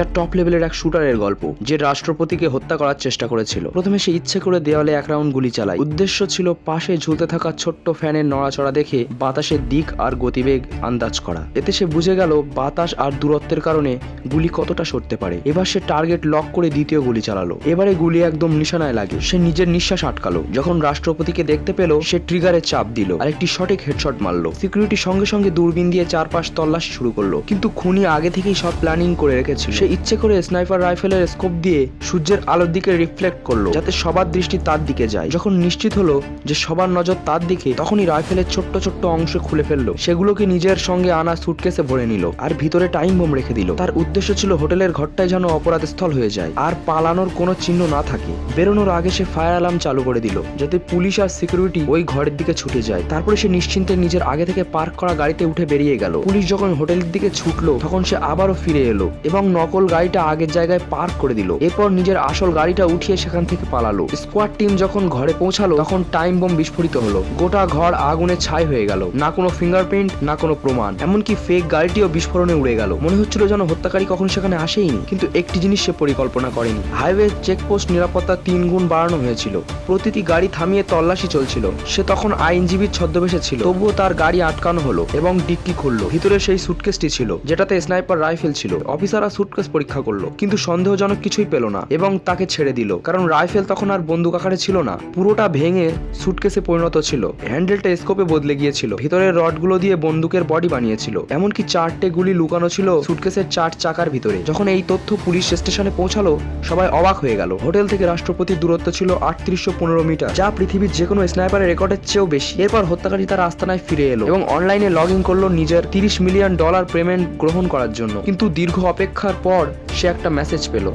এটা টপ লেভেলের এক শুটারের গল্প, যে রাষ্ট্রপতিকে হত্যা করার চেষ্টা করেছিল। প্রথমে সে ইচ্ছে করে দেওয়ালে এক রাউন্ড গুলি চালায়। উদ্দেশ্য ছিল পাশে ঝুলতে থাকা ছোট্ট ফ্যানের নড়াচড়া দেখে বাতাসের দিক আর গতিবেগ আন্দাজ করা। এতে সে বুঝে গেল, বাতাস আর দূরত্বের কারণে গুলি কতটা সরতে পারে। এবার সে টার্গেট লক করে দ্বিতীয় গুলি চালালো। এবারে গুলি একদম নিশানায় লাগে। সে নিজের নিঃশ্বাস আটকালো। যখন রাষ্ট্রপতিকে দেখতে পেল, সে ট্রিগারে চাপ দিল আর একটি সঠিক হেডশট মারলো। সিকিউরিটি সঙ্গে সঙ্গে দূরবীন দিয়ে চারপাশ তল্লাশি শুরু করল। কিন্তু খুনি আগে থেকেই সব প্ল্যানিং করে রেখেছিল। সে ইচ্ছে করে স্নাইপার রাইফেলের স্কোপ দিয়ে সূর্যের আলোর দিকে রিফ্লেক্ট করল, যাতে সবার দৃষ্টি তার দিকে যায়। যখন নিশ্চিত হলো যে সবার নজর তার দিকে, তখনই রাইফেলের ছোট্ট ছোট্ট অংশ খুলে ফেলল। সেগুলোকে নিজের সঙ্গে আনা সুটকেসে ভরে নিল আর ভিতরে টাইম বোম রেখে দিল। তার উদ্দেশ্য ছিল হোটেলের ঘরটায় যেন অপরাধ স্থল হয়ে যায়, আর পালানোর কোনো চিহ্ন না থাকে। বেরোনোর আগে সে ফায়ার অ্যালার্ম চালু করে দিল, যাতে পুলিশ আর সিকিউরিটি ওই ঘরের দিকে ছুটে যায়। তারপরে সে নিশ্চিন্তে নিজের আগে থেকে পার্ক করা গাড়িতে উঠে বেরিয়ে গেল। পুলিশ যখন হোটেলের দিকে ছুটলো, তখন সে আবারও ফিরে এলো এবং নকল গাড়িটা আগের জায়গায় পার্ক করে দিল। এরপর নিজের আসল গাড়িটা উঠিয়ে সেখান থেকে পালালো। স্কোয়াড টিম যখন ঘরে পৌঁছালো, তখন টাইম বোম বিস্ফোরিত হলো। গোটা ঘর আগুনে ছাই হয়ে গেল। না কোনো ফিঙ্গারপ্রিন্ট, না কোনো প্রমাণ। এমনকি ফেক গাড়িটিও বিস্ফোরণে উড়ে গেল। মনে হচ্ছিল যেন হত্যাকারী কখন সেখানে আসেইনি। কিন্তু একটি জিনিস সে পরিকল্পনা করেনি। হাইওয়ে চেকপোস্ট নিরাপত্তা তিন গুণ বাড়ানো হয়েছিল। প্রতিটি গাড়ি থামিয়ে তল্লাশি চলছিল। সে তখন আইনজীবীর ছদ্মবেশে ছিল। তবুও তার গাড়ি আটকানো হলো এবং ডিক্কি খুললো। ভিতরে সেই সুটকেসটি ছিল, যেটাতে স্নাইপার রাইফেল ছিল। অফিসাররা সুটকেস পরীক্ষা করল, কিন্তু সন্দেহজনক কিছুই পেল না এবং তাকে ছেড়ে দিল, কারণ রাইফেল তখন আর বন্দুক আকারে ছিল না, পুরোটা ভেঙে সুটকেসে পরিণত ছিল। হ্যান্ডেলটা স্কোপে বদলে গিয়েছিল ভিতরের রডগুলো দিয়ে বন্দুকের বডি বানিয়েছিল, এমনকি চারটে গুলি লুকানো ছিল সুটকেসের চার চাকার ভিতরে। যখন এই তথ্য পুলিশ স্টেশনে পৌঁছালো, সবাই অবাক হয়ে গেল। হোটেল থেকে রাষ্ট্রপতির দূরত্ব ছিল আটত্রিশশো পনেরো মিটার, যা পৃথিবীর যে কোনো স্নাইপারের রেকর্ডের চেয়েও বেশি। এরপর হত্যাকারী তার আস্তানায় ফিরে এলো এবং অনলাইনে লগ ইন করল নিজের তিরিশ মিলিয়ন ডলার পেমেন্ট গ্রহণ করার জন্য। কিন্তু দীর্ঘ অপেক্ষার পর সে একটা মেসেজ পেল।